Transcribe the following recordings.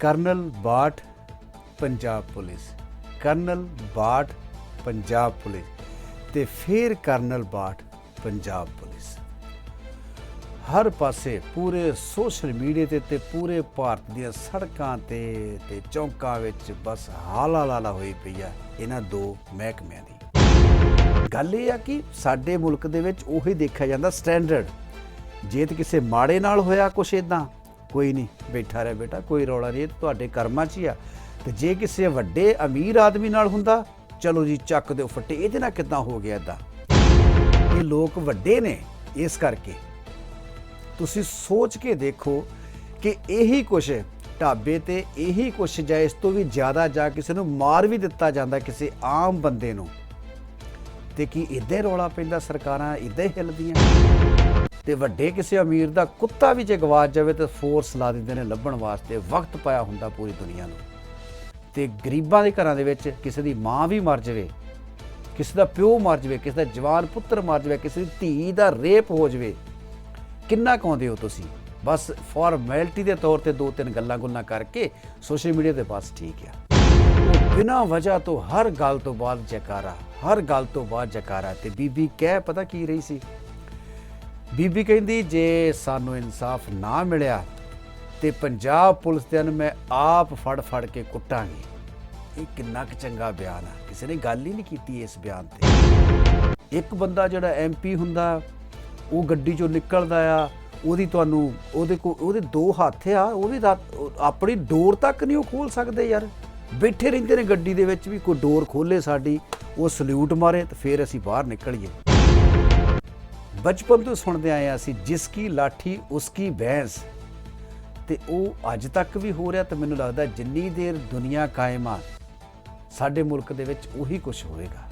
Colonel Bath Punjab police. Colonel Bath Punjab police. ਤੇ ਫਿਰ colonel Bath Punjab police. ਹਰ ਪਾਸੇ ਪੂਰੇ ਸੋਸ਼ਲ ਮੀਡੀਆ ਤੇ ਤੇ ਪੂਰੇ ਭਾਰਤ ਦੀਆਂ ਸੜਕਾਂ ਤੇ ਤੇ ਚੌਂਕਾਂ ਵਿੱਚ ਬਸ ਹਾਲਾ ਲਾਲਾ ਹੋਈ ਪਈ ਆ ਇਹਨਾਂ ਦੋ ਮਹਿਕਮਿਆਂ ਦੀ। ਗੱਲ ਇਹ ਆ ਕਿ ਸਾਡੇ ਮੁਲਕ ਦੇ ਵਿੱਚ ਉਹੀ ਦੇਖਿਆ ਜਾਂਦਾ ਸਟੈਂਡਰਡ। ਜੇ ਤੇ ਕਿਸੇ ਮਾੜੇ ਨਾਲ ਹੋਇਆ ਕੁਛ ਇਦਾਂ ਕੋਈ ਨਹੀਂ, ਬੈਠਾ ਰਹਿ ਬੇਟਾ, ਕੋਈ ਰੌਲਾ ਨਹੀਂ, ਇਹ ਤੁਹਾਡੇ ਕਰਮਾਂ 'ਚ ਹੀ ਆ। ਤੇ ਜੇ ਕਿਸੇ ਵੱਡੇ ਅਮੀਰ ਆਦਮੀ ਨਾਲ ਹੁੰਦਾ, ਚਲੋ ਜੀ, ਚੱਕ ਦਿਓ ਫੱਟੇ, ਇਹਦੇ ਨਾਲ ਕਿਦਾਂ ਹੋ ਗਿਆ ਇਦਾਂ ਇਹ ਲੋਕ ਵੱਡੇ ਨੇ ਇਸ ਕਰਕੇ। ਤੁਸੀਂ ਸੋਚ ਕੇ ਦੇਖੋ ਕਿ ਇਹੀ ਕੁਛ ਢਾਬੇ ਤੇ ਇਹੀ ਕੁਛ ਜਾਂ ਇਸ ਤੋਂ ਵੀ ਜ਼ਿਆਦਾ ਜਾ ਕਿਸੇ ਨੂੰ ਮਾਰ ਵੀ ਦਿੱਤਾ ਜਾਂਦਾ ਕਿਸੇ ਆਮ ਬੰਦੇ ਨੂੰ। ਤੇ ਕੀ ਇਦਾਂ ਰੌਲਾ ਪੈਂਦਾ ਸਰਕਾਰਾਂ, ਇਦਾਂ ਹੀ ਹਿੱਲਦੀਆਂ? ਤੇ ਵੱਡੇ ਕਿਸੇ ਅਮੀਰ ਦਾ ਕੁੱਤਾ ਵੀ ਜੇ ਗਵਾਚ ਜਾਵੇ ਤਾਂ ਫੋਰਸ ਲਾ ਦਿੰਦੇ ਨੇ ਲੱਭਣ ਵਾਸਤੇ, ਵਕਤ ਪਾਇਆ ਹੁੰਦਾ ਪੂਰੀ ਦੁਨੀਆ ਨੂੰ। ਤੇ ਗਰੀਬਾਂ ਦੇ ਘਰਾਂ ਦੇ ਵਿੱਚ ਕਿਸੇ ਦੀ ਮਾਂ ਵੀ ਮਰ ਜਾਵੇ, ਕਿਸੇ ਦਾ ਪਿਓ ਮਰ ਜਾਵੇ, ਕਿਸੇ ਦਾ ਜਵਾਨ ਪੁੱਤਰ ਮਰ ਜਾਵੇ, ਕਿਸੇ ਦੀ ਧੀ ਦਾ ਰੇਪ ਹੋ ਜਾਵੇ, ਕਿੰਨਾ ਕਾਉਂਦੇ ਹੋ ਤੁਸੀਂ? ਬਸ ਫਾਰਮੈਲਿਟੀ ਦੇ ਤੌਰ ਤੇ ਦੋ ਤਿੰਨ ਗੱਲਾਂ ਗੁੱਲਾਂ ਕਰਕੇ ਸੋਸ਼ਲ ਮੀਡੀਆ ਤੇ ਬਸ ਠੀਕ ਆ। ਉਹ ਬਿਨਾਂ ਵਜ੍ਹਾ ਤੋਂ ਹਰ ਗੱਲ ਤੋਂ ਬਾਅਦ ਜਕਾਰਾ, ਹਰ ਗੱਲ ਤੋਂ ਬਾਅਦ ਜਕਾਰਾ। ਤੇ ਬੀਬੀ ਕਹਿ, ਪਤਾ ਕੀ ਰਹੀ ਸੀ? ਬੀਬੀ ਕਹਿੰਦੀ, ਜੇ ਸਾਨੂੰ ਇਨਸਾਫ ਨਾ ਮਿਲਿਆ ਤੇ ਪੰਜਾਬ ਪੁਲਿਸ ਦੇ ਨੂੰ ਮੈਂ ਆਪ ਫੜ ਫੜ ਕੇ ਕੁੱਟਾਂਗੀ। ਇਹ ਕਿੰਨਾ ਕੁ ਚੰਗਾ ਬਿਆਨ ਆ। ਕਿਸੇ ਨੇ ਗੱਲ ਹੀ ਨਹੀਂ ਕੀਤੀ ਇਸ ਬਿਆਨ ਤੇ। ਇੱਕ ਬੰਦਾ ਜਿਹੜਾ ਐਮਪੀ ਹੁੰਦਾ, ਉਹ ਗੱਡੀ ਚੋਂ ਨਿਕਲਦਾ ਆ, ਉਹਦੀ ਤੁਹਾਨੂੰ, ਉਹਦੇ ਕੋ, ਉਹਦੇ ਦੋ ਹੱਥ ਆ, ਉਹ ਵੀ ਰਾਤ- ਆਪਣੀ ਡੋਰ ਤੱਕ ਨਹੀਂ ਉਹ ਖੋਲ ਸਕਦੇ ਯਾਰ। ਬੈਠੇ ਰਹਿੰਦੇ ਨੇ ਗੱਡੀ ਦੇ ਵਿੱਚ ਵੀ ਕੋਈ ਡੋਰ ਖੋਲੇ ਸਾਡੀ, ਉਹ ਸਲੂਟ ਮਾਰੇ ਤੇ ਫਿਰ ਅਸੀਂ ਬਾਹਰ ਨਿਕਲੀਏ। ਬਚਪਨ ਤੋਂ ਸੁਣਦੇ ਆਏ ਆ ਅਸੀਂ, ਜਿਸ ਕੀ ਲਾਠੀ, ਉਸ ਕੀ ਬੈਂਸ ਤੇ ਉਹ ਅੱਜ ਤੱਕ ਵੀ ਹੋ ਰਿਹਾ ਤੇ ਮੈਨੂੰ ਲੱਗਦਾ ਜਿੰਨੀ ਦੇਰ ਦੁਨੀਆ ਕਾਇਮ ਆ, ਸਾਡੇ ਮੁਲਕ ਦੇ ਵਿੱਚ ਉਹੀ ਕੁਝ ਹੋਏਗਾ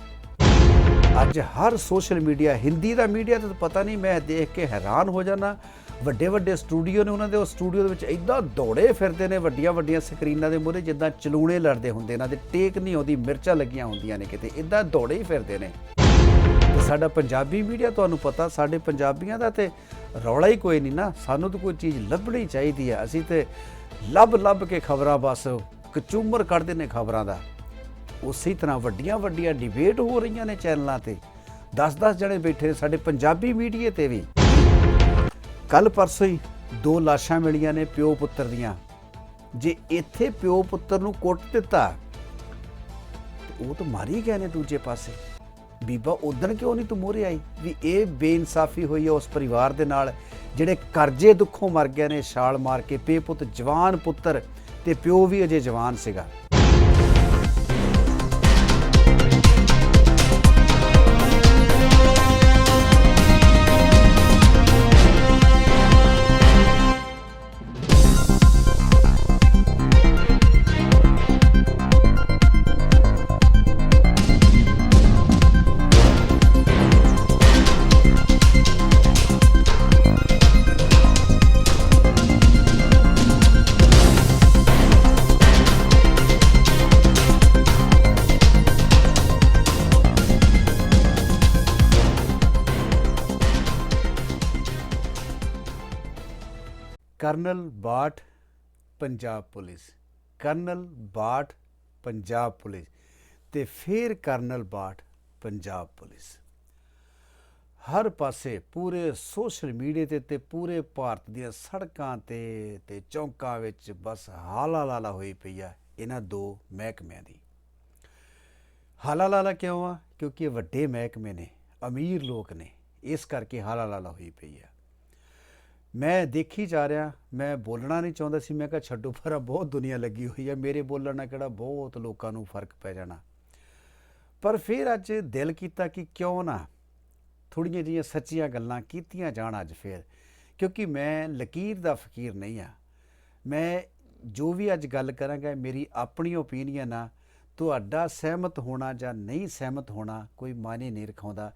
ਅੱਜ ਹਰ ਸੋਸ਼ਲ ਮੀਡੀਆ, ਹਿੰਦੀ ਦਾ ਮੀਡੀਆ ਤਾਂ ਪਤਾ ਨਹੀਂ, ਮੈਂ ਦੇਖ ਕੇ ਹੈਰਾਨ ਹੋ ਜਾਣਾ ਵੱਡੇ ਵੱਡੇ ਸਟੂਡੀਓ ਨੇ ਉਹਨਾਂ ਦੇ, ਉਹ ਸਟੂਡੀਓ ਦੇ ਵਿੱਚ ਇਦਾਂ ਦੌੜੇ ਫਿਰਦੇ ਨੇ ਵੱਡੀਆਂ ਵੱਡੀਆਂ ਸਕਰੀਨਾਂ ਦੇ ਮੂਹਰੇ, ਜਿੱਦਾਂ ਚਲੂਣੇ ਲੜਦੇ ਹੁੰਦੇ ਇਹਨਾਂ ਦੇ ਟੇਕ ਨਹੀਂ ਆਉਂਦੀ, ਮਿਰਚਾਂ ਲੱਗੀਆਂ ਹੁੰਦੀਆਂ ਨੇ ਕਿਤੇ ਇਦਾਂ ਦੌੜੇ ਹੀ ਫਿਰਦੇ ਨੇ। ਤੇ ਸਾਡਾ ਪੰਜਾਬੀ ਮੀਡੀਆ ਤੁਹਾਨੂੰ ਪਤਾ, ਸਾਡੇ ਪੰਜਾਬੀਆਂ ਦਾ ਤੇ ਰੌਲਾ ਹੀ ਕੋਈ ਨਹੀਂ ਨਾ। ਸਾਨੂੰ ਤਾਂ ਕੋਈ ਚੀਜ਼ ਲੱਭਣੀ ਚਾਹੀਦੀ ਹੈ। ਅਸੀਂ ਤੇ ਲੱਭ ਲੱਭ ਕੇ ਖਬਰਾਂ ਬਸ ਕਚੂਮਰ ਕੱਢਦੇ ਨੇ ਖਬਰਾਂ ਦਾ। ਉਸੇ ਤਰ੍ਹਾਂ ਵੱਡੀਆਂ ਵੱਡੀਆਂ ਡਿਬੇਟ ਹੋ ਰਹੀਆਂ ਨੇ ਚੈਨਲਾਂ ਤੇ। 10-10 ਜਣੇ ਬੈਠੇ ਨੇ ਸਾਡੇ ਪੰਜਾਬੀ ਮੀਡੀਆ ਤੇ ਵੀ। ਕੱਲ ਪਰਸੋਂ ਹੀ ਦੋ ਲਾਸ਼ਾਂ ਮਿਲੀਆਂ ਨੇ ਪਿਓ ਪੁੱਤਰ ਦੀਆਂ। ਜੇ ਇੱਥੇ ਪਿਓ ਪੁੱਤਰ ਨੂੰ ਕੁੱਟ ਦਿੱਤਾ ਉਹ ਤਾਂ ਮਾਰੀ ਗਏ ਨੇ ਦੂਜੇ ਪਾਸੇ। ਬੀਬਾ ਉਦਣ ਕਿਉਂ ਨਹੀਂ ਤੂੰ ਮੋਰੇ ਆਈ? ਵੀ ਇਹ ਬੇਇਨਸਾਫੀ ਹੋਈ ਹੈ ਉਸ ਪਰਿਵਾਰ ਦੇ ਨਾਲ, ਜਿਹੜੇ ਕਰਜ਼ੇ ਦੁੱਖੋਂ ਮਰ ਗਏ ਨੇ, ਛਾਲ ਮਾਰ ਕੇ ਪੇ ਪੁੱਤ ਜਵਾਨ ਪੁੱਤਰ ਤੇ ਪਿਓ ਵੀ ਅਜੇ ਜਵਾਨ ਸੀਗਾ। Colonel Bath, Punjab police. Colonel Bath, Punjab police. ਤੇ ਫਿਰ ਕਰਨਲ ਬਾਠ, ਪੰਜਾਬ ਪੁਲਿਸ। ਹਰ ਪਾਸੇ ਪੂਰੇ ਸੋਸ਼ਲ ਮੀਡੀਆ ਤੇ ਤੇ ਪੂਰੇ ਭਾਰਤ ਦੀਆਂ ਸੜਕਾਂ ਤੇ ਤੇ ਚੌਂਕਾਂ ਵਿੱਚ ਬਸ ਹਾਲਾ ਲਾਲਾ ਹੋਈ ਪਈ ਆ ਇਹਨਾਂ ਦੋ ਮਹਿਕਮਿਆਂ ਦੀ। ਹਾਲਾ ਲਾਲਾ ਕਿਉਂ ਆ? ਕਿਉਂਕਿ ਇਹ ਵੱਡੇ ਮਹਿਕਮੇ ਨੇ, ਅਮੀਰ ਲੋਕ ਨੇ। ਇਸ ਕਰਕੇ ਹਾਲਾ ਲਾਲਾ ਹੋਈ ਪਈ ਆ। ਮੈਂ ਦੇਖੀ ਜਾ ਰਿਹਾ, ਮੈਂ ਬੋਲਣਾ ਨਹੀਂ ਚਾਹੁੰਦਾ ਸੀ, ਮੈਂ ਕਿਹਾ ਛੱਡੋ, ਪਰਾਂ ਬਹੁਤ ਦੁਨੀਆ ਲੱਗੀ ਹੋਈ ਹੈ, ਮੇਰੇ ਬੋਲਣ ਨਾਲ ਕਿਹੜਾ ਬਹੁਤ ਲੋਕਾਂ ਨੂੰ ਫ਼ਰਕ ਪੈ ਜਾਣਾ। ਪਰ ਫਿਰ ਅੱਜ ਦਿਲ ਕੀਤਾ ਕਿ ਕਿਉਂ ਨਾ ਥੋੜੀਆਂ ਜਿਹੀਆਂ ਸੱਚੀਆਂ ਗੱਲਾਂ ਕੀਤੀਆਂ ਜਾਣ ਅੱਜ ਫਿਰ, ਕਿਉਂਕਿ ਮੈਂ ਲਕੀਰ ਦਾ ਫਕੀਰ ਨਹੀਂ ਆ ਮੈਂ ਜੋ ਵੀ ਅੱਜ ਗੱਲ ਕਰਾਂਗਾ, ਮੇਰੀ ਆਪਣੀ ਓਪੀਨੀਅਨ ਆ, ਤੁਹਾਡਾ ਸਹਿਮਤ ਹੋਣਾ ਜਾਂ ਨਹੀਂ ਸਹਿਮਤ ਹੋਣਾ, ਕੋਈ ਮਾਇਨੇ ਨਹੀਂ ਰਖਾਉਂਦਾ।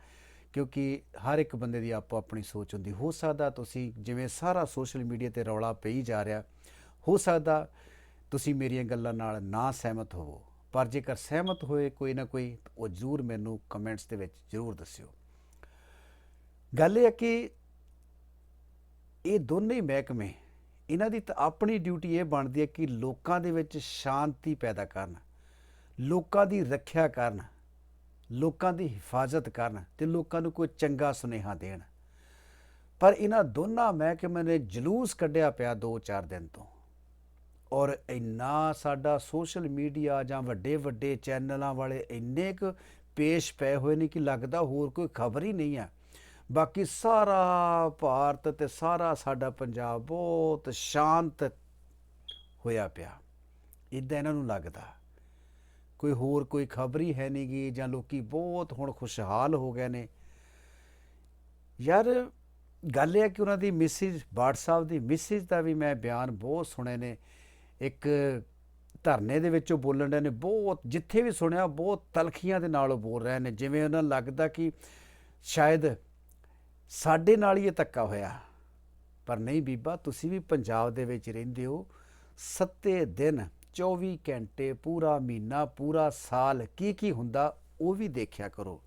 ਕਿਉਂਕਿ ਹਰ ਇੱਕ ਬੰਦੇ ਦੀ ਆਪੋ ਆਪਣੀ ਸੋਚ ਹੁੰਦੀ। ਹੋ ਸਕਦਾ ਤੁਸੀਂ ਜਿਵੇਂ ਸਾਰਾ ਸੋਸ਼ਲ ਮੀਡੀਆ ਤੇ ਰੌਲਾ ਪਈ ਜਾ ਰਿਹਾ, ਹੋ ਸਕਦਾ ਤੁਸੀਂ ਮੇਰੀਆਂ ਗੱਲਾਂ ਨਾਲ ਨਾ ਸਹਿਮਤ ਹੋਵੋ। ਪਰ ਜੇਕਰ ਸਹਿਮਤ ਹੋਏ ਕੋਈ ਨਾ ਕੋਈ, ਉਹ ਜ਼ਰੂਰ ਮੈਨੂੰ ਕਮੈਂਟਸ ਦੇ ਵਿੱਚ ਜ਼ਰੂਰ ਦੱਸਿਓ। ਗੱਲ ਇਹ ਹੈ ਕਿ ਇਹ ਦੋਨੇ ਮਹਿਕਮੇ, ਇਹਨਾਂ ਦੀ ਤਾਂ ਆਪਣੀ ਡਿਊਟੀ ਇਹ ਬਣਦੀ ਹੈ ਕਿ ਲੋਕਾਂ ਦੇ ਵਿੱਚ ਸ਼ਾਂਤੀ ਪੈਦਾ ਕਰਨ, ਲੋਕਾਂ ਦੀ ਰੱਖਿਆ ਕਰਨ। ਲੋਕਾਂ ਦੀ ਹਿਫਾਜ਼ਤ ਕਰਨ ਤੇ ਲੋਕਾਂ ਨੂੰ ਕੋਈ ਚੰਗਾ ਸੁਨੇਹਾ ਦੇਣ। ਪਰ ਇਹਨਾਂ ਦੋਨਾਂ ਮਹਿਕਮੇ ਨੇ ਜਲੂਸ ਕੱਢਿਆ ਪਿਆ 2-4 ਦਿਨ ਤੋਂ। ਔਰ ਇੰਨਾ ਸਾਡਾ ਸੋਸ਼ਲ ਮੀਡੀਆ ਜਾਂ ਵੱਡੇ ਵੱਡੇ ਚੈਨਲਾਂ ਵਾਲੇ ਇੰਨੇ ਕੁ ਪੇਸ਼ ਪਏ ਹੋਏ ਨੇ ਕਿ ਲੱਗਦਾ ਹੋਰ ਕੋਈ ਖਬਰ ਹੀ ਨਹੀਂ ਹੈ ਬਾਕੀ ਸਾਰਾ ਭਾਰਤ ਤੇ ਸਾਰਾ ਸਾਡਾ ਪੰਜਾਬ ਬਹੁਤ ਸ਼ਾਂਤ ਹੋਇਆ ਪਿਆ। ਇਦਾਂ ਇਹਨਾਂ ਨੂੰ ਲੱਗਦਾ। ਕੋਈ ਹੋਰ ਕੋਈ ਖਬਰ ਹੀ ਹੈ ਨਹੀਂ ਗੀ ਜਾਂ ਲੋਕੀ ਬਹੁਤ ਹੁਣ ਖੁਸ਼ਹਾਲ ਹੋ ਗਏ ਨੇ। ਯਾਰ ਗੱਲ ਇਹ ਹੈ ਕਿ ਉਹਨਾਂ ਦੀ ਮਿਸਿਸ ਬਾਟ ਸਾਹਿਬ ਦੀ ਮਿਸਿਸ ਦਾ ਵੀ ਮੈਂ ਬਿਆਨ ਬਹੁਤ ਸੁਣੇ ਨੇ। ਇੱਕ ਧਰਨੇ ਦੇ ਵਿੱਚ ਉਹ ਬੋਲਣ ਦੇ ਨੇ, ਬਹੁਤ ਜਿੱਥੇ ਵੀ ਸੁਣਿਆ ਬਹੁਤ ਤਲਖੀਆਂ ਦੇ ਨਾਲ ਉਹ ਬੋਲ ਰਹੇ ਨੇ, ਜਿਵੇਂ ਉਹਨਾਂ ਨੂੰ ਲੱਗਦਾ ਕਿ ਸ਼ਾਇਦ ਸਾਡੇ ਨਾਲ ਹੀ ਇਹ ਧੱਕਾ ਹੋਇਆ। ਪਰ ਨਹੀਂ ਬੀਬਾ, ਤੁਸੀਂ ਵੀ ਪੰਜਾਬ ਦੇ ਵਿੱਚ ਰਹਿੰਦੇ ਹੋ, ਸੱਤੇ ਦਿਨ 24 ਘੰਟੇ, ਪੂਰਾ ਮਹੀਨਾ, ਪੂਰਾ ਸਾਲ ਕੀ ਕੀ ਹੁੰਦਾ ਉਹ ਵੀ ਦੇਖਿਆ ਕਰੋ।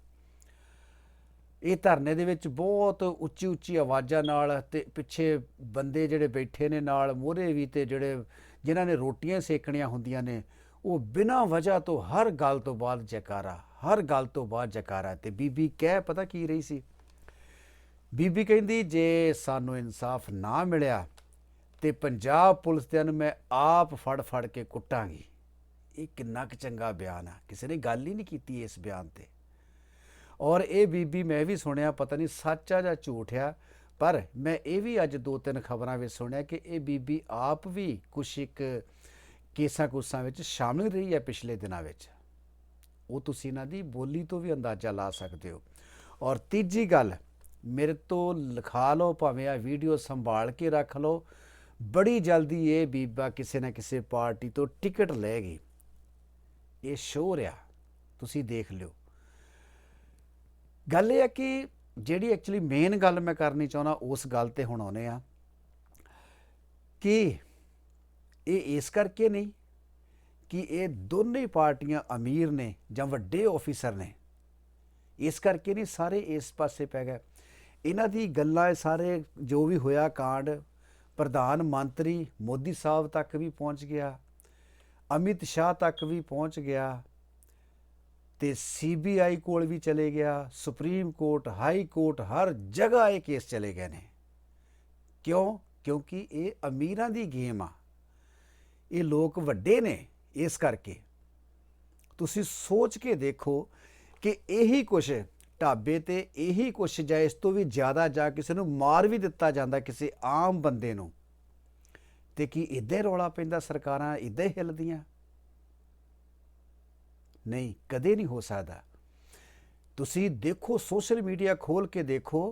ਇਹ ਧਰਨੇ ਦੇ ਵਿੱਚ ਬਹੁਤ ਉੱਚੀ ਉੱਚੀ ਆਵਾਜ਼ਾਂ ਨਾਲ ਤੇ ਪਿੱਛੇ ਬੰਦੇ ਜਿਹੜੇ ਬੈਠੇ ਨੇ ਨਾਲ, ਮੋਹਰੇ ਵੀ ਤੇ ਜਿਹੜੇ ਜਿਨ੍ਹਾਂ ਨੇ ਰੋਟੀਆਂ ਸੇਕਣੀਆਂ ਹੁੰਦੀਆਂ ਨੇ, ਉਹ ਬਿਨਾਂ ਵਜ੍ਹਾ ਤੋਂ ਹਰ ਗੱਲ ਤੋਂ ਬਾਅਦ ਜੈਕਾਰਾ, ਹਰ ਗੱਲ ਤੋਂ ਬਾਅਦ ਜੈਕਾਰਾ ਤੇ ਬੀਬੀ ਕਹਿ ਪਤਾ ਕੀ ਰਹੀ ਸੀ? ਬੀਬੀ ਕਹਿੰਦੀ, ਜੇ ਸਾਨੂੰ ਇਨਸਾਫ ਨਾ ਮਿਲਿਆ ਤੇ ਪੰਜਾਬ ਪੁਲਿਸ ਦੇ ਨੂੰ ਮੈਂ ਆਪ ਫੜ ਫੜ ਕੇ ਕੁੱਟਾਂਗੀ। ਇਹ ਕਿੰਨਾ ਕੁ ਚੰਗਾ ਬਿਆਨ ਆ। ਕਿਸੇ ਨੇ ਗੱਲ ਹੀ ਨਹੀਂ ਕੀਤੀ ਇਸ ਬਿਆਨ ਤੇ। ਔਰ ਇਹ ਬੀਬੀ ਮੈਂ ਵੀ ਸੁਣਿਆ, ਪਤਾ ਨਹੀਂ ਸੱਚ ਆ ਜਾਂ ਝੂਠ ਆ, ਪਰ ਮੈਂ ਇਹ ਵੀ ਅੱਜ ਦੋ ਤਿੰਨ ਖਬਰਾਂ ਵਿੱਚ ਸੁਣਿਆ ਕਿ ਇਹ ਬੀਬੀ ਆਪ ਵੀ ਕੁਛ ਇੱਕ ਕੇਸਾਂ ਕੁਸਾਂ ਵਿੱਚ ਸ਼ਾਮਿਲ ਰਹੀ ਹੈ ਪਿਛਲੇ ਦਿਨਾਂ ਵਿੱਚ। ਉਹ ਤੁਸੀਂ ਇਹਨਾਂ ਦੀ ਬੋਲੀ ਤੋਂ ਵੀ ਅੰਦਾਜ਼ਾ ਲਾ ਸਕਦੇ ਹੋ। ਔਰ ਤੀਜੀ ਗੱਲ, ਮੇਰੇ ਤੋਂ ਲਿਖਾ ਲਓ ਭਾਵੇਂ ਆ ਵੀਡੀਓ ਸੰਭਾਲ ਕੇ ਰੱਖ ਲਓ ਬੜੀ ਜਲਦੀ ਇਹ ਬੀਬਾ ਕਿਸੇ ਨਾ ਕਿਸੇ ਪਾਰਟੀ ਤੋਂ ਟਿਕਟ ਲੈ ਗਈ। ਇਹ ਸ਼ੋਰ ਆ, ਤੁਸੀਂ ਦੇਖ ਲਿਓ। ਗੱਲ ਇਹ ਹੈ ਕਿ ਜਿਹੜੀ ਐਕਚੁਅਲੀ ਮੇਨ ਗੱਲ ਮੈਂ ਕਰਨੀ ਚਾਹੁੰਦਾ, ਉਸ ਗੱਲ ਤੇ ਹੁਣ ਆਉਨੇ ਆ ਕਿ ਇਹ ਇਸ ਕਰਕੇ ਨਹੀਂ ਕਿ ਇਹ ਦੋਨੇ ਪਾਰਟੀਆਂ ਅਮੀਰ ਨੇ ਜਾਂ ਵੱਡੇ ਆਫੀਸਰ ਨੇ। ਇਸ ਕਰਕੇ ਨਹੀਂ ਸਾਰੇ ਇਸ ਪਾਸੇ ਪੈ ਗਏ। ਇਹਨਾਂ ਦੀ ਗੱਲਾਂ ਇਹ ਸਾਰੇ ਜੋ ਵੀ ਹੋਇਆ ਕਾਂਡ ਪ੍ਰਧਾਨ ਮੰਤਰੀ ਮੋਦੀ ਸਾਹਿਬ ਤੱਕ ਵੀ ਪਹੁੰਚ ਗਿਆ, ਅਮਿਤ ਸ਼ਾਹ ਤੱਕ ਵੀ ਪਹੁੰਚ ਗਿਆ ਤੇ ਸੀਬੀਆਈ ਕੋਲ ਵੀ ਚਲੇ ਗਿਆ, ਸੁਪਰੀਮ ਕੋਰਟ, ਹਾਈ ਕੋਰਟ ਹਰ ਜਗ੍ਹਾ ਇਹ ਕੇਸ ਚਲੇ ਗਏ ਨੇ। ਕਿਉਂ? ਕਿਉਂਕਿ ਇਹ ਅਮੀਰਾਂ ਦੀ ਗੇਮ ਆ। ਇਹ ਲੋਕ ਵੱਡੇ ਨੇ ਇਸ ਕਰਕੇ। ਤੁਸੀਂ ਸੋਚ ਕੇ ਦੇਖੋ ਕਿ ਇਹੀ ਕੁਛ ਢਾਬੇ ਤੇ ਇਹੀ ਕੁਛ ਜਾਂ ਇਸ ਤੋਂ ਵੀ ਜ਼ਿਆਦਾ ਜਾ ਕਿਸੇ ਨੂੰ ਮਾਰ ਵੀ ਦਿੱਤਾ ਜਾਂਦਾ ਕਿਸੇ ਆਮ ਬੰਦੇ ਨੂੰ, ਤੇ ਕੀ ਇਦਾਂ ਹੀ ਰੌਲਾ ਪੈਂਦਾ ਸਰਕਾਰਾਂ ਇਦਾਂ ਹੀ ਹਿੱਲਦੀਆਂ? ਨਹੀਂ, ਕਦੇ ਨਹੀਂ ਹੋ ਸਕਦਾ। ਤੁਸੀਂ ਦੇਖੋ, ਸੋਸ਼ਲ ਮੀਡੀਆ ਖੋਲ ਕੇ ਦੇਖੋ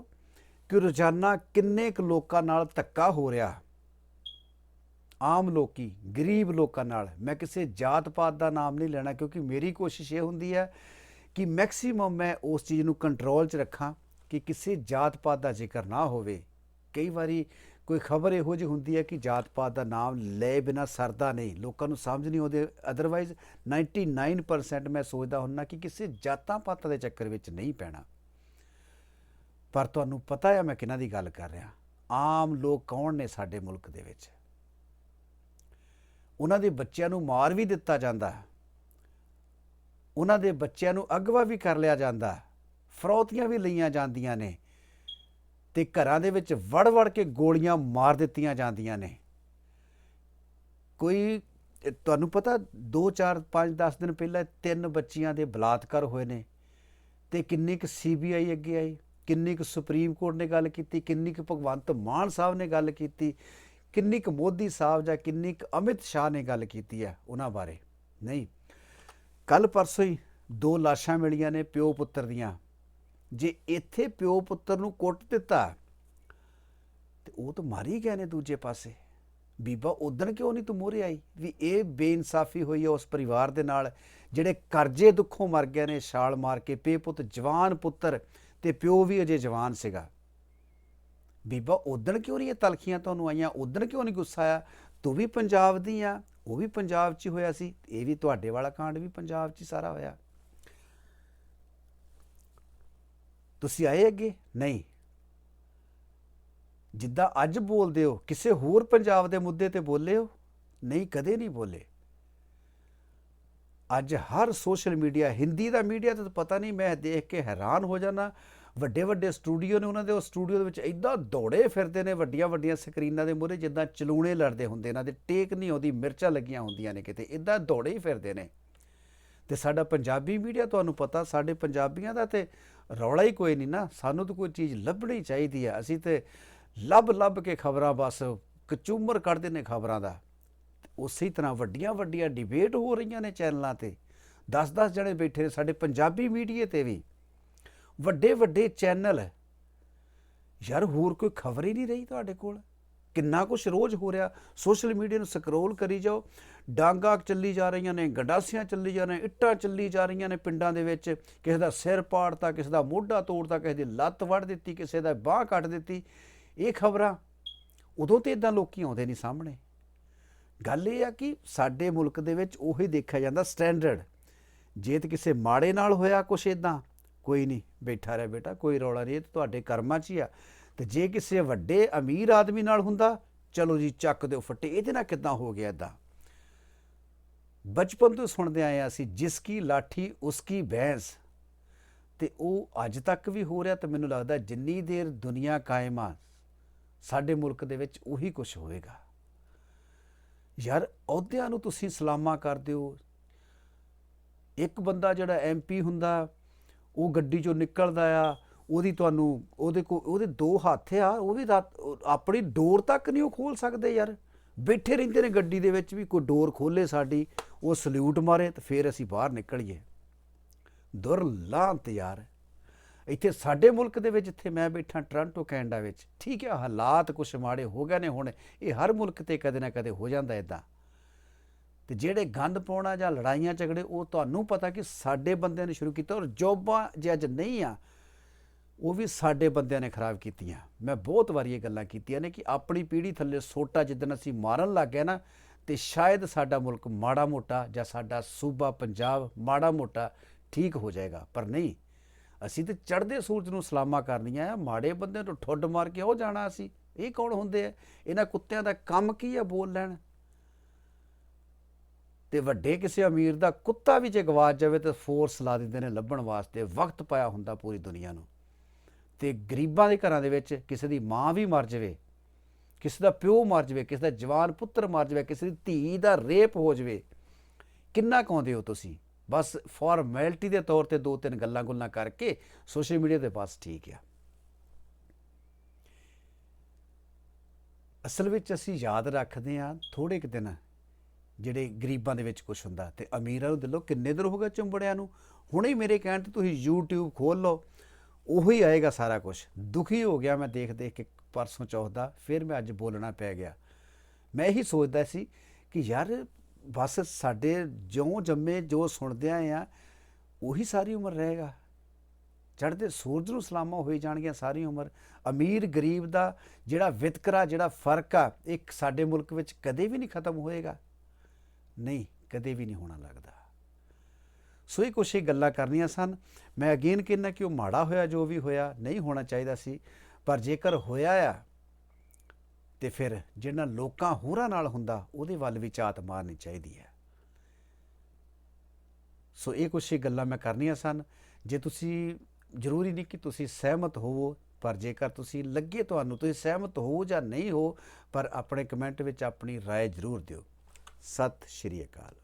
ਕਿ ਰੋਜ਼ਾਨਾ ਕਿੰਨੇ ਕੁ ਲੋਕਾਂ ਨਾਲ ਧੱਕਾ ਹੋ ਰਿਹਾ। ਆਮ ਲੋਕੀ, ਗਰੀਬ ਲੋਕਾਂ ਨਾਲ। ਮੈਂ ਕਿਸੇ ਜਾਤ ਪਾਤ ਦਾ ਨਾਮ ਨਹੀਂ ਲੈਣਾ ਕਿਉਂਕਿ ਮੇਰੀ ਕੋਸ਼ਿਸ਼ ਇਹ ਹੁੰਦੀ ਹੈ ਕਿ ਮੈਕਸਿਮਮ ਮੈਂ ਉਸ ਚੀਜ਼ ਨੂੰ ਕੰਟਰੋਲ 'ਚ ਰੱਖਾਂ ਕਿ ਕਿਸੇ ਜਾਤ ਪਾਤ ਦਾ ਜ਼ਿਕਰ ਨਾ ਹੋਵੇ। ਕਈ ਵਾਰੀ ਕੋਈ ਖਬਰ ਇਹੋ ਜਿਹੀ ਹੁੰਦੀ ਹੈ ਕਿ ਜਾਤ ਪਾਤ ਦਾ ਨਾਮ ਲੈ ਬਿਨਾ ਸਰਦਾ ਨਹੀਂ। ਲੋਕਾਂ ਨੂੰ ਸਮਝ ਨਹੀਂ ਆਉਂਦੇ। ਅਦਰਵਾਈਜ਼ 99% ਮੈਂ ਸੋਚਦਾ ਹੁੰਨਾ ਕਿ ਕਿਸੇ ਜਾਤਾਂ ਪਾਤਾਂ ਦੇ ਚੱਕਰ ਵਿੱਚ ਨਹੀਂ ਪੈਣਾ। ਪਰ ਤੁਹਾਨੂੰ ਪਤਾ ਹੈ ਮੈਂ ਕਿਹਨਾਂ ਦੀ ਗੱਲ ਕਰ ਰਿਹਾ। ਆਮ ਲੋਕ ਕੌਣ ਨੇ ਸਾਡੇ ਮੁਲਕ ਦੇ ਵਿੱਚ? ਉਹਨਾਂ ਦੇ ਬੱਚਿਆਂ ਨੂੰ ਮਾਰ ਵੀ ਦਿੱਤਾ ਜਾਂਦਾ ਉਹਨਾਂ ਦੇ ਬੱਚਿਆਂ ਨੂੰ ਅਗਵਾ ਵੀ ਕਰ ਲਿਆ ਜਾਂਦਾ ਫਰੌਤੀਆਂ ਵੀ ਲਈਆਂ ਜਾਂਦੀਆਂ ਨੇ ਤੇ ਘਰਾਂ ਦੇ ਵਿੱਚ ਵੜ-ਵੜ ਕੇ ਗੋਲੀਆਂ ਮਾਰ ਦਿੱਤੀਆਂ ਜਾਂਦੀਆਂ ਨੇ। ਕੋਈ ਤੁਹਾਨੂੰ ਪਤਾ 2 4 5 10 ਦਿਨ ਪਹਿਲਾਂ ਤਿੰਨ ਬੱਚੀਆਂ ਦੇ ਬਲਾਤਕਾਰ ਹੋਏ ਨੇ ਤੇ ਕਿੰਨੀ ਕੁ ਸੀਬੀਆਈ ਅੱਗੇ ਆਈ, ਕਿੰਨੀ ਕੁ ਸੁਪਰੀਮ ਕੋਰਟ ਨੇ ਗੱਲ ਕੀਤੀ, ਕਿੰਨੀ ਕੁ ਭਗਵੰਤ ਮਾਨ ਸਾਹਿਬ ਨੇ ਗੱਲ ਕੀਤੀ, ਕਿੰਨੀ ਕੁ ਮੋਦੀ ਸਾਹਿਬ ਜਾਂ ਕਿੰਨੀ ਕੁ ਅਮਿਤ ਸ਼ਾਹ ਨੇ ਗੱਲ ਕੀਤੀ ਹੈ ਉਹਨਾਂ ਬਾਰੇ। ਨਹੀਂ ਕੱਲ ਪਰਸੋਂ ਹੀ ਦੋ ਲਾਸ਼ਾਂ ਮਿਲੀਆਂ ਨੇ ਪਿਓ ਪੁੱਤਰ ਦੀਆਂ। ਜੇ ਇੱਥੇ ਪਿਓ ਪੁੱਤਰ ਨੂੰ ਕੁੱਟ ਦਿੱਤਾ, ਤੇ ਉਹ ਤਾਂ ਮਾਰੀ ਗਏ ਨੇ ਦੂਜੇ ਪਾਸੇ। ਬੀਬਾ ਉਦਣ ਕਿਉਂ ਨਹੀਂ ਤੂੰ ਮੂਹਰੇ ਆਈ? ਵੀ ਇਹ ਬੇਇਨਸਾਫੀ ਹੋਈ ਹੈ ਉਸ ਪਰਿਵਾਰ ਦੇ ਨਾਲ, ਜਿਹੜੇ ਕਰਜ਼ੇ ਦੁੱਖੋਂ ਮਰ ਗਏ ਨੇ, ਛਾਲ ਮਾਰ ਕੇ ਪੇ ਪੁੱਤ, ਜਵਾਨ ਪੁੱਤਰ ਤੇ ਪਿਓ ਵੀ ਅਜੇ ਜਵਾਨ ਸੀਗਾ। ਬੀਬਾ ਉਦਣ ਕਿਉਂ ਨਹੀਂ ਇਹ ਤਲਖੀਆਂ ਤੁਹਾਨੂੰ ਆਈਆਂ? ਉਦਣ ਕਿਉਂ ਨਹੀਂ ਗੁੱਸਾ ਆਇਆ? ਤੂੰ ਵੀ ਪੰਜਾਬ ਦੀ ਆ ਉਹ ਵੀ ਪੰਜਾਬ 'ਚ ਹੀ ਹੋਇਆ ਸੀ, ਇਹ ਵੀ ਤੁਹਾਡੇ ਵਾਲਾ ਕਾਂਡ ਵੀ ਪੰਜਾਬ 'ਚ ਹੀ ਸਾਰਾ ਹੋਇਆ। ਤੁਸੀਂ ਆਏ ਅੱਗੇ? ਨਹੀਂ। ਜਿੱਦਾਂ ਅੱਜ ਬੋਲਦੇ ਹੋ, ਕਿਸੇ ਹੋਰ ਪੰਜਾਬ ਦੇ ਮੁੱਦੇ ਤੇ ਬੋਲੇ ਹੋ? ਨਹੀਂ, ਕਦੇ ਨਹੀਂ ਬੋਲੇ। ਅੱਜ ਹਰ ਸੋਸ਼ਲ ਮੀਡੀਆ, ਹਿੰਦੀ ਦਾ ਮੀਡੀਆ ਤਾਂ ਪਤਾ ਨਹੀਂ, ਮੈਂ ਦੇਖ ਕੇ ਹੈਰਾਨ ਹੋ ਜਾਣਾ ਵੱਡੇ ਵੱਡੇ ਸਟੂਡੀਓ ਨੇ ਉਹਨਾਂ ਦੇ, ਉਹ ਸਟੂਡੀਓ ਦੇ ਵਿੱਚ ਇਦਾਂ ਦੌੜੇ ਫਿਰਦੇ ਨੇ ਵੱਡੀਆਂ ਵੱਡੀਆਂ ਸਕਰੀਨਾਂ ਦੇ ਮੂਹਰੇ, ਜਿੱਦਾਂ ਚਲੂਣੇ ਲੜਦੇ ਹੁੰਦੇ ਇਹਨਾਂ ਦੇ ਟੇਕ ਨਹੀਂ ਆਉਂਦੀ, ਮਿਰਚਾਂ ਲੱਗੀਆਂ ਹੁੰਦੀਆਂ ਨੇ ਕਿਤੇ ਇਦਾਂ ਦੌੜੇ ਹੀ ਫਿਰਦੇ ਨੇ। ਤੇ ਸਾਡਾ ਪੰਜਾਬੀ ਮੀਡੀਆ, ਤੁਹਾਨੂੰ ਪਤਾ, ਸਾਡੇ ਪੰਜਾਬੀਆਂ ਦਾ ਤੇ ਰੌਲਾ ਹੀ ਕੋਈ ਨਹੀਂ ਨਾ, ਸਾਨੂੰ ਤਾਂ ਕੋਈ ਚੀਜ਼ ਲੱਭਣੀ ਚਾਹੀਦੀ ਹੈ। ਅਸੀਂ ਤੇ ਲੱਭ ਲੱਭ ਕੇ ਖਬਰਾਂ ਬਸ ਕਚੂਮਰ ਕੱਢਦੇ ਨੇ ਖਬਰਾਂ ਦਾ। ਉਸੇ ਤਰ੍ਹਾਂ ਵੱਡੀਆਂ ਵੱਡੀਆਂ ਡਿਬੇਟ ਹੋ ਰਹੀਆਂ ਨੇ ਚੈਨਲਾਂ ਤੇ। 10-10 ਜਣੇ ਬੈਠੇ ਨੇ ਸਾਡੇ ਪੰਜਾਬੀ ਮੀਡੀਆ ਤੇ ਵੀ। ਵੱਡੇ ਵੱਡੇ ਚੈਨਲ ਯਾਰ ਹੋਰ ਕੋਈ ਖਬਰ ਹੀ ਨਹੀਂ ਰਹੀ ਤੁਹਾਡੇ ਕੋਲ। ਕਿੰਨਾ ਕੁਝ ਰੋਜ਼ ਹੋ ਰਿਹਾ। ਸੋਸ਼ਲ ਮੀਡੀਆ ਨੂੰ ਸਕਰੋਲ ਕਰੀ ਜਾਓ। ਡਾਂਗਾ ਚੱਲੀ ਜਾ ਰਹੀਆਂ ਨੇ, ਗੰਡਾਸੀਆਂ ਚੱਲੀ ਜਾ ਰਹੀਆਂ, ਇੱਟਾਂ ਚੱਲੀ ਜਾ ਰਹੀਆਂ ਨੇ ਪਿੰਡਾਂ ਦੇ ਵਿੱਚ। ਕਿਸੇ ਦਾ ਸਿਰ ਪਾੜਤਾ, ਕਿਸੇ ਦਾ ਮੋਢਾ ਤੋੜਤਾ, ਕਿਸੇ ਦੀ ਲੱਤ ਵੱਢ ਦਿੱਤੀ, ਕਿਸੇ ਦਾ ਬਾਹ ਕੱਟ ਦਿੱਤੀ। ਇਹ ਖਬਰਾਂ ਉਦੋਂ ਤੇ ਇਦਾਂ ਲੋਕੀ ਆਉਂਦੇ ਨਹੀਂ ਸਾਹਮਣੇ। ਗੱਲ ਇਹ ਆ ਕਿ ਸਾਡੇ ਮੁਲਕ ਦੇ ਵਿੱਚ ਉਹੀ ਦੇਖਿਆ ਜਾਂਦਾ ਸਟੈਂਡਰਡ। ਜੇ ਤੇ ਕਿਸੇ ਮਾੜੇ ਨਾਲ ਹੋਇਆ ਕੁਛ ਇਦਾਂ ਕੋਈ ਨਹੀਂ, ਬੈਠਾ ਰਹਿ ਬੇਟਾ, ਕੋਈ ਰੌਲਾ ਨਹੀਂ, ਇਹ ਤਾਂ ਤੁਹਾਡੇ ਕਰਮਾਂ 'ਚ ਹੀ ਆ। ਤੇ ਜੇ ਕਿਸੇ ਵੱਡੇ ਅਮੀਰ ਆਦਮੀ ਨਾਲ ਹੁੰਦਾ, ਚਲੋ ਜੀ ਚੱਕ ਦਿਓ ਫੱਟੇ, ਇਹਦੇ ਨਾਲ ਕਿਦਾਂ ਹੋ ਗਿਆ ਇਦਾਂ ਬਚਪਨ ਤੋਂ ਸੁਣਦੇ ਆਏ ਹਾਂ ਅਸੀਂ, ਜਿਸ ਕੀ ਲਾਠੀ, ਉਸ ਕੀ ਭੈਂਸ ਤੇ ਉਹ ਅੱਜ ਤੱਕ ਵੀ ਹੋ ਰਿਹਾ ਤੇ ਮੈਨੂੰ ਲੱਗਦਾ ਜਿੰਨੀ ਦੇਰ ਦੁਨੀਆ ਕਾਇਮ ਆ, ਸਾਡੇ ਮੁਲਕ ਦੇ ਵਿੱਚ ਉਹੀ ਕੁਝ ਹੋਏਗਾ। ਯਾਰ, ਅਹੁਦਿਆਂ ਨੂੰ ਤੁਸੀਂ ਸਲਾਮਾ ਕਰਦੇ ਹੋ ਇੱਕ ਬੰਦਾ ਜਿਹੜਾ ਐਮਪੀ ਹੁੰਦਾ ਉਹ ਗੱਡੀ ਚੋਂ ਨਿਕਲਦਾ ਆ, ਉਹਦੀ ਤੁਹਾਨੂੰ, ਉਹਦੇ ਕੋ, ਉਹਦੇ ਦੋ ਹੱਥ ਆ, ਉਹ ਵੀ ਰਾਤ- ਆਪਣੀ ਡੋਰ ਤੱਕ ਨਹੀਂ ਉਹ ਖੋਲ ਸਕਦੇ ਯਾਰ। ਬੈਠੇ ਰਹਿੰਦੇ ਨੇ ਗੱਡੀ ਦੇ ਵਿੱਚ ਵੀ ਕੋਈ ਡੋਰ ਖੋਲੇ ਸਾਡੀ, ਉਹ ਸਲੂਟ ਮਾਰੇ ਤੇ ਫਿਰ ਅਸੀਂ ਬਾਹਰ ਨਿਕਲੀਏ। ਦੁਰਲਾਂਤ ਯਾਰ। ਇੱਥੇ ਸਾਡੇ ਮੁਲਕ ਦੇ ਵਿੱਚ ਜਿੱਥੇ ਮੈਂ ਬੈਠਾ ਟੋਰਾਂਟੋ, ਕੈਨੇਡਾ ਵਿੱਚ। ਠੀਕ ਹੈ ਹਾਲਾਤ ਕੁਛ ਮਾੜੇ ਹੋ ਗਏ ਨੇ ਹੁਣ, ਇਹ ਹਰ ਮੁਲਕ ਤੇ ਕਦੇ ਨਾ ਕਦੇ ਹੋ ਜਾਂਦਾ ਇਦਾਂ। ਤੇ ਜਿਹੜੇ ਗੰਦ ਪਾਉਣਾ ਜਾਂ ਲੜਾਈਆਂ ਝਗੜੇ, ਉਹ ਤੁਹਾਨੂੰ ਪਤਾ ਕਿ ਸਾਡੇ ਬੰਦਿਆਂ ਨੇ ਸ਼ੁਰੂ ਕੀਤਾ ਔਰ ਜੋਬਾਂ ਜੇ ਅੱਜ ਨਹੀਂ ਆ, ਉਹ ਵੀ ਸਾਡੇ ਬੰਦਿਆਂ ਨੇ ਖਰਾਬ ਕੀਤੀਆਂ। ਮੈਂ ਬਹੁਤ ਵਾਰੀ ਇਹ ਗੱਲਾਂ ਕੀਤੀਆਂ ਨੇ ਕਿ ਆਪਣੀ ਪੀੜ੍ਹੀ ਥੱਲੇ ਸੋਟਾ ਜਿੱਦਣ ਅਸੀਂ ਮਾਰਨ ਲੱਗ ਗਏ ਨਾ, ਤੇ ਸ਼ਾਇਦ ਸਾਡਾ ਮੁਲਕ ਮਾੜਾ ਮੋਟਾ ਜਾਂ ਸਾਡਾ ਸੂਬਾ ਪੰਜਾਬ ਮਾੜਾ ਮੋਟਾ ਠੀਕ ਹੋ ਜਾਏਗਾ, ਪਰ ਨਹੀਂ। ਅਸੀਂ ਤੇ ਚੜ੍ਹਦੇ ਸੂਰਜ ਨੂੰ ਸਲਾਮਾ ਕਰਨੀਆਂ ਆ, ਮਾੜੇ ਬੰਦੇ ਨੂੰ ਠੁੱਡ ਮਾਰ ਕੇ ਉਹ ਜਾਣਾ ਅਸੀਂ, ਇਹ ਕੌਣ ਹੁੰਦੇ ਆ? ਇਹਨਾਂ ਕੁੱਤਿਆਂ ਦਾ ਕੰਮ ਕੀ ਆ ਬੋਲ ਲੈਣ? ਤੇ ਵੱਡੇ ਕਿਸੇ ਅਮੀਰ ਦਾ ਕੁੱਤਾ ਵੀ ਜੇ ਗਵਾਚ ਜਾਵੇ ਤੇ ਫੋਰਸ ਲਾ ਦਿੰਦੇ ਨੇ ਲੱਭਣ ਵਾਸਤੇ, ਵਕਤ ਪਾਇਆ ਹੁੰਦਾ ਪੂਰੀ ਦੁਨੀਆ ਨੂੰ। ਤੇ ਗਰੀਬਾਂ ਦੇ ਘਰਾਂ ਦੇ ਵਿੱਚ ਕਿਸੇ ਦੀ ਮਾਂ ਵੀ ਮਰ ਜਾਵੇ, ਕਿਸੇ ਦਾ ਪਿਓ ਮਰ ਜਾਵੇ, ਕਿਸੇ ਦਾ ਜਵਾਨ ਪੁੱਤਰ ਮਰ ਜਾਵੇ, ਕਿਸੇ ਦੀ ਧੀ ਦਾ ਰੇਪ ਹੋ ਜਾਵੇ, ਕਿੰਨਾ ਕਾਉਂਦੇ ਹੋ ਤੁਸੀਂ? ਬਸ ਫਾਰਮੈਲਿਟੀ ਦੇ ਤੌਰ ਤੇ ਦੋ ਤਿੰਨ ਗੱਲਾਂ ਗੁੱਲਾਂ ਕਰਕੇ ਸੋਸ਼ਲ ਮੀਡੀਆ ਦੇ ਪਾਸ ਠੀਕ ਆ। ਅਸਲ ਵਿੱਚ ਅਸੀਂ ਯਾਦ ਰੱਖਦੇ ਹਾਂ ਥੋੜੇ ਕੁ ਦਿਨ ਜਿਹੜੇ ਗਰੀਬਾਂ ਦੇ ਵਿੱਚ ਕੁਝ ਹੁੰਦਾ। ਤੇ ਅਮੀਰਾਂ ਨੂੰ ਦਿਲੋਂ ਕਿੰਨੇ ਦਿਨ ਹੋ ਗਏ ਚੁੰਬੜਿਆਂ ਨੂੰ? ਹੁਣੇ ਹੀ ਮੇਰੇ ਕਹਿਣ ਤੇ ਤੁਸੀਂ YouTube ਖੋਲ ਲਓ, ਉਹੀ ਆਏਗਾ ਸਾਰਾ ਕੁਝ ਦੁਖੀ ਹੋ ਗਿਆ ਮੈਂ ਦੇਖ ਦੇਖ ਕੇ ਪਰਸੋਂ ਚੌਥ ਦਾ, ਫਿਰ ਮੈਂ ਅੱਜ ਬੋਲਣਾ ਪੈ ਗਿਆ। ਮੈਂ ਇਹੀ ਸੋਚਦਾ ਸੀ ਕਿ ਯਾਰ ਬਸ ਸਾਡੇ ਜਿਉਂ ਜੰਮੇ ਜੋ ਸੁਣਦੇ ਆਏ ਆ, ਉਹੀ ਸਾਰੀ ਉਮਰ ਰਹੇਗਾ। ਚੜ੍ਹਦੇ ਸੂਰਜ ਨੂੰ ਸਲਾਮਾਂ ਹੋਈ ਜਾਣਗੀਆਂ ਸਾਰੀ ਉਮਰ। ਅਮੀਰ ਗਰੀਬ ਦਾ ਜਿਹੜਾ ਵਿਤਕਰਾ, ਜਿਹੜਾ ਫ਼ਰਕ ਆ, ਇਹ ਸਾਡੇ ਮੁਲਕ ਵਿੱਚ ਕਦੇ ਵੀ ਨਹੀਂ ਖਤਮ ਹੋਏਗਾ। ਨਹੀਂ ਕਦੇ ਵੀ ਨਹੀਂ ਹੋਣਾ ਲੱਗਦਾ ਸੋ ਇਹ ਕੁਛ ਹੀ ਗੱਲਾਂ ਕਰਨੀਆਂ ਸਨ ਮੈਂ ਅਗੇਨ ਕਹਿੰਦਾ ਕਿ ਉਹ ਮਾੜਾ ਹੋਇਆ ਜੋ ਵੀ ਹੋਇਆ ਨਹੀਂ ਹੋਣਾ ਚਾਹੀਦਾ ਸੀ ਪਰ ਜੇਕਰ ਹੋਇਆ ਆ ਤੇ ਫਿਰ ਜਿਹੜਾ ਲੋਕਾਂ ਹੋਰਾਂ ਨਾਲ ਹੁੰਦਾ ਉਹਦੇ ਵੱਲ ਵੀ ਝਾਤ ਮਾਰਨੀ ਚਾਹੀਦੀ ਹੈ ਸੋ ਇਹ ਕੁਛ ਹੀ ਗੱਲਾਂ ਮੈਂ ਕਰਨੀਆਂ ਸਨ ਜੇ ਤੁਸੀਂ ਜ਼ਰੂਰੀ ਨਹੀਂ ਕਿ ਤੁਸੀਂ ਸਹਿਮਤ ਹੋਵੋ ਪਰ ਜੇਕਰ ਤੁਸੀਂ ਲੱਗੇ ਤੁਹਾਨੂੰ ਤੁਸੀਂ ਸਹਿਮਤ ਹੋ ਜਾਂ ਨਹੀਂ ਹੋ ਪਰ ਆਪਣੇ ਕਮੈਂਟ ਵਿੱਚ ਆਪਣੀ رائے ਜ਼ਰੂਰ ਦਿਓ ਸਤਿ ਸ਼੍ਰੀ ਅਕਾਲ।